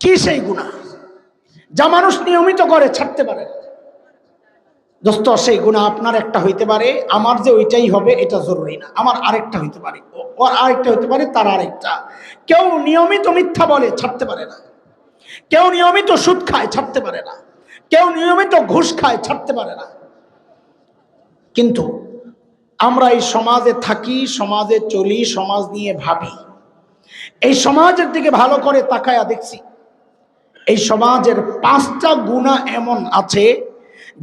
কি সেই গুণা যা মানুষ নিয়মিত করে ছাড়তে পারে। দোস্ত, সেই গুণা আপনার একটা হইতে পারে, আমার যে ওইটাই হবে, এটা জরুরি না। আমার আরেকটা হইতে পারে। ওর আরেকটা হইতে পারে, তার আরেকটা। কেউ নিয়মিত মিথ্যা বলে ছাড়তে পারে না। কেউ নিয়মিত সুদ খায়, ছাড়তে পারে না। কেউ নিয়মিত ঘুষ খায়, ছাড়তে পারে না। কিন্তু আমরা এই সমাজে থাকি, সমাজে চলি, সমাজ নিয়ে ভাবি। এই সমাজের দিকে ভালো করে তাকায়া দেখছি। এই সমাজের পাঁচটা গুণা এমন আছে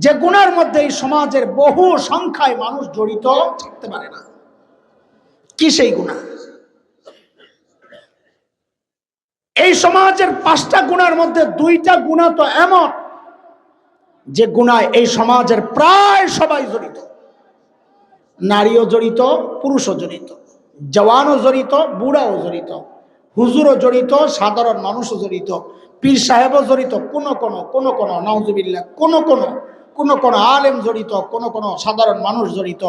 যে গুণার মধ্যে এই সমাজের বহু সংখ্যায় মানুষ জড়িত থাকতে পারে না। কি সেই গুণা? এই সমাজের পাঁচটা গুণার মধ্যে দুইটা গুণা তো এমন যে গুণায় এই সমাজের প্রায় সবাই জড়িত। নারীও জড়িত, পুরুষও জড়িত, জওয়ানও জড়িত, বুড়াও জড়িত, হুজুরও জড়িত, সাধারণ মানুষও জড়িত। পীর সাহেবও জড়িত, কোনো কোনো কোনো কোনো, নাউজুবিল্লাহ, কোনো কোনো কোনো কোনো আলেম জড়িত, কোনো কোনো সাধারণ মানুষ জড়িত,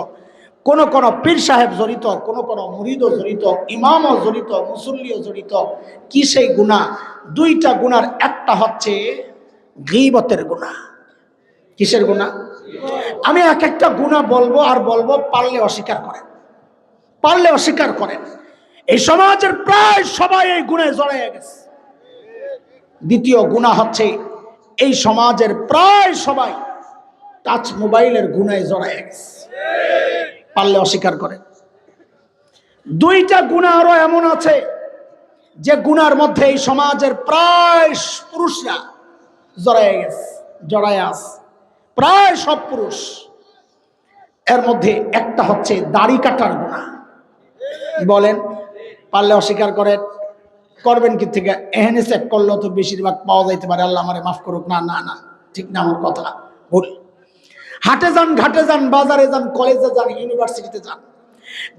কোনো কোনো পীর সাহেব জড়িত, কোনো কোনো মুরিদও জড়িত, ইমামও জড়িত, মুসল্লিও জড়িত। কি সেই গুণা দুইটা গুণার একটা হচ্ছে গিবতের গুণা কিসের গুণা আমি এক একটা গুণা বলব আর বলব পারলে অস্বীকার করেন। পারলে অস্বীকার করেন। এই সমাজের প্রায় সবাই এই গুণে জড়াইয়া গেছে। দ্বিতীয় গুণা হচ্ছে এই সমাজের প্রায় সবাই টাচ মোবাইলের গুণায় জড়ায় পারলে অস্বীকার করে দুইটা গুণা আরও এমন আছে যে গুণার মধ্যে এই সমাজের প্রায় পুরুষরা জড়াইয়া গেছে, জড়াইয়া আছে। প্রায় সব পুরুষ। এর মধ্যে একটা হচ্ছে দাড়ি কাটার গুণা বলেন? পারলে অস্বীকার করেন। করবেন কি থেকে? এহেনে চেক করলে তো বেশিরভাগ পাওয়া যাইতে পারে। আল্লাহ আমারে মাফ করুক। না না না, ঠিক না আমার কথা। ভুল। হাটে যান, ঘাটে যান, বাজারে যান, কলেজে যান, ইউনিভার্সিটিতে যান।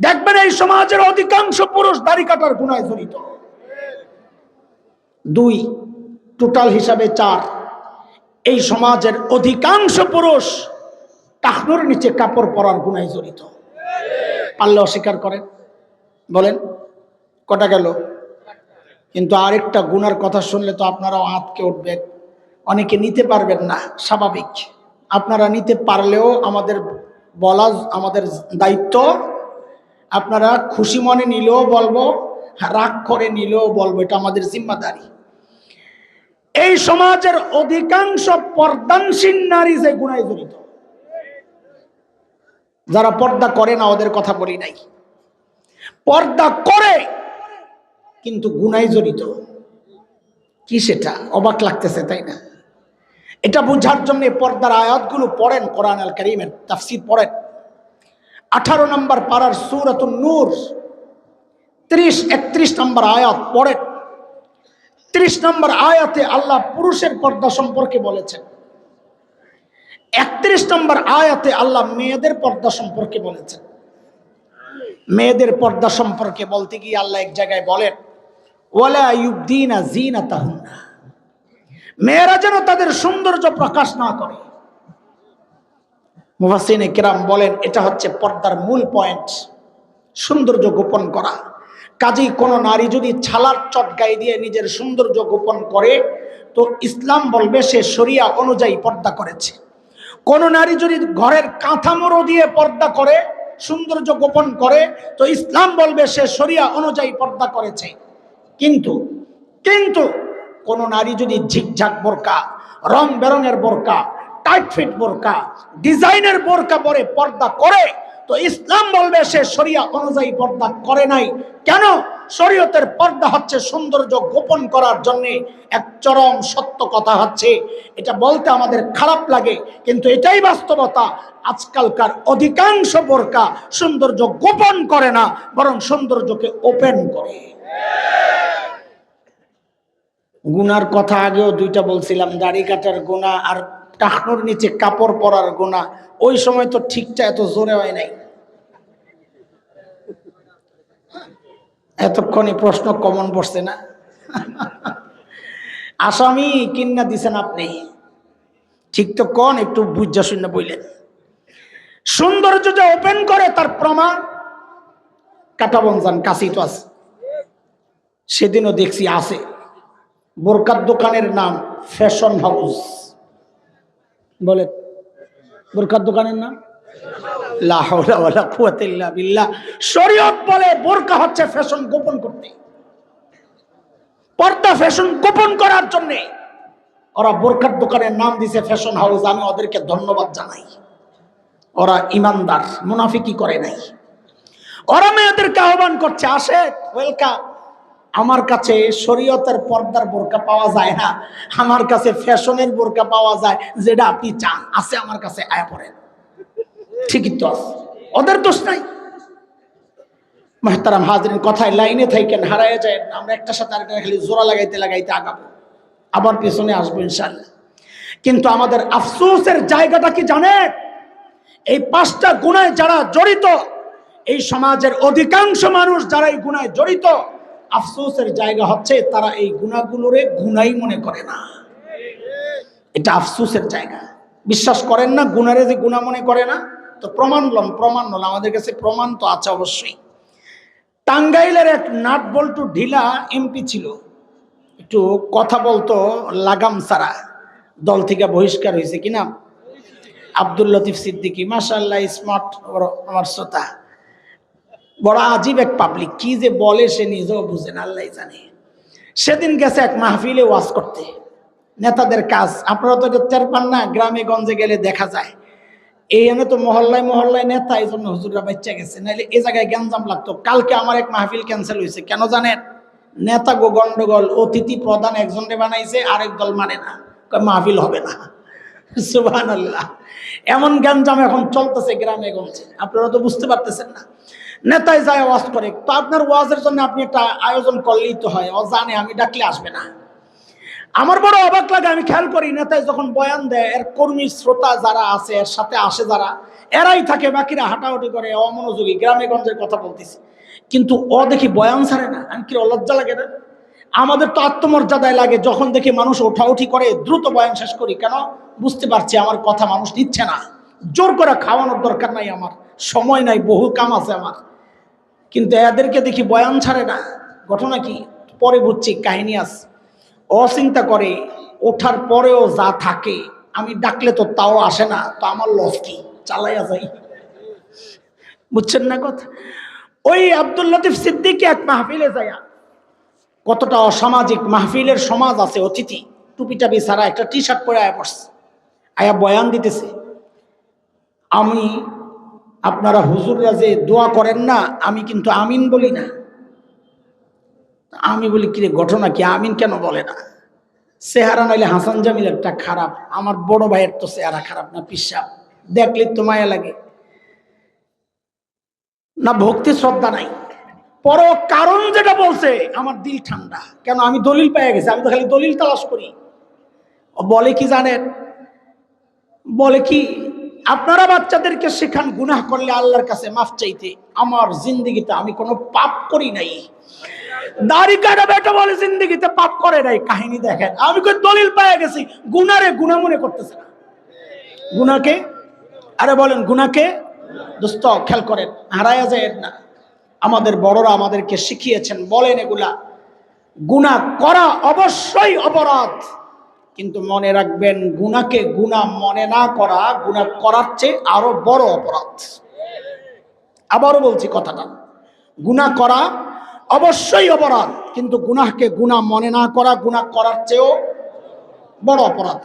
দেখবেন এই সমাজের অধিকাংশ পুরুষ দাড়ি কাটার গুণায় জড়িত। দুই, টোটাল হিসাবে চার, এই সমাজের অধিকাংশ পুরুষ টাকনুর নিচে কাপড় পরার গুণায় জড়িত। পারলে অস্বীকার করেন। বলেন, কটা গেল? কিন্তু আরেকটা গুনার কথা শুনলে তো আপনারাও আঁতকে উঠবেন। অনেকে নিতে পারবেন না, স্বাভাবিক। আপনারা নিতে পারলেও আমাদের বলা, আমাদের দায়িত্ব, আপনারা খুশি মনে নিলেও বলব, রাগ করে নিলেও বলব, এটা আমাদের জিম্মাদারি। এই সমাজের অধিকাংশ পর্দানসীন নারী যে গুণায় জড়িত, যারা পর্দা করে না, ওদের কথা বলি নাই। পর্দা করে কিন্তু গুনায় জড়িত। কি সেটা? অবাক লাগতেছে, তাই না? এটা বোঝার জন্য পর্দার আয়াতগুলো পড়েন কোরআন আল করিমের তাফসির পড়েন। আঠারো নম্বর পাড়ার সুরত নূর, ত্রিশ, একত্রিশ নম্বর আয়াত পড়েন। ত্রিশ নম্বর আয়াতে আল্লাহ পুরুষের পর্দা সম্পর্কে বলেছেন। একত্রিশ নম্বর আয়াতে আল্লাহ মেয়েদের পর্দা সম্পর্কে বলেছেন। মেয়েদের পর্দা সম্পর্কে বলতে গিয়ে আল্লাহ এক জায়গায় বলেন মেয়েরা যেন তাদের সৌন্দর্য প্রকাশ না করে। মুহাসিনে কিরাম বলেন, এটা হচ্ছে পর্দার মূল পয়েন্ট, সৌন্দর্য গোপন করা। কাজেই কোনো নারী যদি ছালার চট গায়ে দিয়ে নিজের সৌন্দর্য গোপন করে, তো ইসলাম বলবে সে শরিয়া অনুযায়ী পর্দা করেছে। কোন নারী যদি ঘরের কাঁথামোড়ো দিয়ে পর্দা করে, সৌন্দর্য গোপন করে, তো ইসলাম বলবে সে শরিয়া অনুযায়ী পর্দা করেছে। কিন্তু কিন্তু কোন নারী যদি ঝিকঝাক বোরকা, রং বেরঙের বোরকা টাইট ফিট বোরকা, ডিজাইনের বোরকা পরে পর্দা করে, তো ইসলাম বলবে সে শরিয়া অনুযায়ী পর্দা করে নাই। কেন? শরীয়তের পর্দা হচ্ছে সৌন্দর্য গোপন করার জন্য এক চরম সত্য কথা হচ্ছে। এটা বলতে আমাদের খারাপ লাগে, কিন্তু এটাই বাস্তবতা। আজকালকার অধিকাংশ বোরকা সৌন্দর্য গোপন করে না, বরং সৌন্দর্যকে ওপেন করে। গুনার কথা আগেও দুইটা বলছিলাম, দাড়ি কাটার গুণা আর টাকনুর নিচে কাপড় পরার গুণা। ওই সময় তো ঠিকটা এত জোরে হয় নাই। এতক্ষণে প্রশ্ন কমন পড়ছে না? আসামি কিন্না দিছেন আপনি? ঠিক তো কন, একটু বুঝা শূন্য বললেন। সৌন্দর্য যে ওপেন করে তার প্রমাণ। কাটাবন যান কাশি তো আছে। সেদিনও দেখছি আছে। বোরকার দোকানের নাম ফ্যাশন হাউস। বলে, বোরকার দোকানের নাম? বলে বোরকা হচ্ছে ফ্যাশন গোপন করতে। পর্দা ফ্যাশন গোপন করার ওরা দোকানের নাম দিছে ফ্যাশন আমি ওদেরকে ধন্যবাদ জানাই। ওরা ইমানদার মুনাফিকি করে নাই। ওরা মেয়েদেরকে আহ্বান করছে আসে ওয়েলকাম। আমার কাছে শরীয়তের পর্দার বোরকা পাওয়া যায় না। আমার কাছে ফ্যাশনের বোরকা পাওয়া যায়, যেটা আপনি চান। আছে আমার কাছে, আয়া পড়েন। ঠিকই তো আছে। ওদের দোষ নাই। মাহতারাম হাজরিন, কথায় লাইনে থাকেন হারায় যায় আমরা একটা সাথে আরেকটা খালি জোড়া লাগাইতে লাগাইতে আগাবো। আবার পেছনে আসব ইনশাল্লাহ কিন্তু আমাদের আফসোসের জায়গাটা কি জানে এই পাঁচটা গুণায় যারা জড়িত, এই সমাজের অধিকাংশ মানুষ যারা এই গুণায় জড়িত আফসোসের জায়গা হচ্ছে তারা এই গুণাগুলোরে গুণাই মনে করে না। এটা আফসোসের জায়গা। বিশ্বাস করেন না, গুণারে যে গুণা মনে করে না, তো প্রমাণ লন প্রমাণ লন, আমাদের কাছে প্রমাণ তো আছে অবশ্যই। টাঙ্গাইলের এক নাট বল্টু ঢিলা এমপি ছিল। একটু কথা বলতো লাগাম সারা। দল থেকে বহিষ্কার হয়েছে কিনা? আব্দুল লতিফ সিদ্দিকী মাশাল্লাহ স্মার্ট আমার শ্রোতা। বড় আজীব এক পাবলিক কি যে বলে সে নিজেও বুঝে না আল্লাহ জানে। সেদিন গেছে এক মাহফিলে ওয়াজ করতে। নেতাদের কাজ, আপনারা তো এটা টের পান না, গ্রামে গঞ্জে গেলে দেখা যায়। এই এনে তো মহল্লায় মহল্লায় নেতা এই জন্য হুজুররা বাচ্চা গেছে। নাহলে এই জায়গায় গ্যাঞ্জাম লাগতো। কালকে আমার এক মাহফিল ক্যান্সেল হয়েছে। কেন জানেন? নেতা গো গন্ডগোল, অতিথি প্রধান একজনকে বানাইছে, আরেক দল মানে না। মাহফিল হবে না। সুবাহান আল্লাহ এমন গ্যাঞ্জাম এখন চলতেছে গ্রামে গঞ্জে। আপনারা তো বুঝতে পারতেছেন না। নেতায় যায় ওয়াজ করে। তো আপনার ওয়াজের জন্য আপনি একটা আয়োজন করলেই তো হয় ও জানে আমি ডাকলে আসবে না। আমার বড় অবাক লাগে, আমি খেয়াল করি নেতায় যখন বয়ান দেয়, এর কর্মী শ্রোতা যারা আছে, এর সাথে আসে যারা, এরাই থাকে, বাকিরা হাঁটাহাঁটি করে, অমনোযোগী, গ্রামে গঞ্জের কথা বলতেছি। কিন্তু ও দেখি বয়ান ছাড়ে না, আমি কি লজ্জা লাগে না? আমাদের তো আত্মমর্যাদায় লাগে, যখন দেখি মানুষ ওঠাউঠি করে, দ্রুত বয়ান শেষ করি, কেন? বুঝতে পারছি আমার কথা মানুষ নিচ্ছে না। জোর করে খাওয়ানোর দরকার নাই আমার, সময় নাই, বহু কাম আছে আমার। কিন্তু এদেরকে দেখি বয়ান ছাড়ে না। ঘটনা কি? পরে বুঝছি, কাহিনী আছে। অচিন্তা করে, ওঠার পরেও যা থাকে, আমি ডাকলে তো তাও আসে না, তো আমার লস কি? চালাইয়া যাই। বুঝছেন না কথা? ওই আব্দুল লতিফ সিদ্দিকি এক মাহফিলে যাইয়া, কতটা অসামাজিক মাহফিলের সমাজ আছে, অতিথি টুপি টাপি ছাড়া একটা টি শার্ট পরে আয়া পড়ছে আয়া বয়ান দিতেছে। আমি আপনারা হুজুররা যে দোয়া করেন না, আমি কিন্তু আমিন বলি না। আমি বলি, কিরে, ঘটনা কি? আমিন কেন বলে না? চেহারা নাইলে হাসান জামিল একটা খারাপ, আমার বড় ভাইয়ের তো চেহারা খারাপ না, পিসাব। দেখলে তো মায়া লাগে। না, ভক্তি শ্রদ্ধা নাই। পর কারণ যেটা বলছে, আমার দিল ঠান্ডা। কেন? আমি দলিল পেয়ে গেছি, আমি তো খালি দলিল তালাশ করি। বলে কি জানেন? বলে কি আপনারা বাচ্চাদেরকে শেখান, গুনাহ করলে আল্লাহর কাছে মাফ চাইতে। আমার জিন্দগিতে আমি কোনো পাপ করি নাই। বলে পাপ করে নাই। কাহিনী দেখেন, আমি দলিল গেছি গুণা মনে করতেছে না। গুনাকে? আরে বলেন, গুনাকে? খেয়াল করেন, হারায়া না। আমাদের বড়রা আমাদেরকে শিখিয়েছেন, বলেন এগুলা। গুণা করা অবশ্যই অপরাধ। কিন্তু মনে রাখবেন, গুনাকে গুণা মনে না করা গুণা করার চেয়ে আরও বড় অপরাধ। আবারও বলছি কথাটা। গুণা করা অবশ্যই অপরাধ, কিন্তু গুনাহকে গুণা মনে না করা গুণা করার চেয়েও বড় অপরাধ।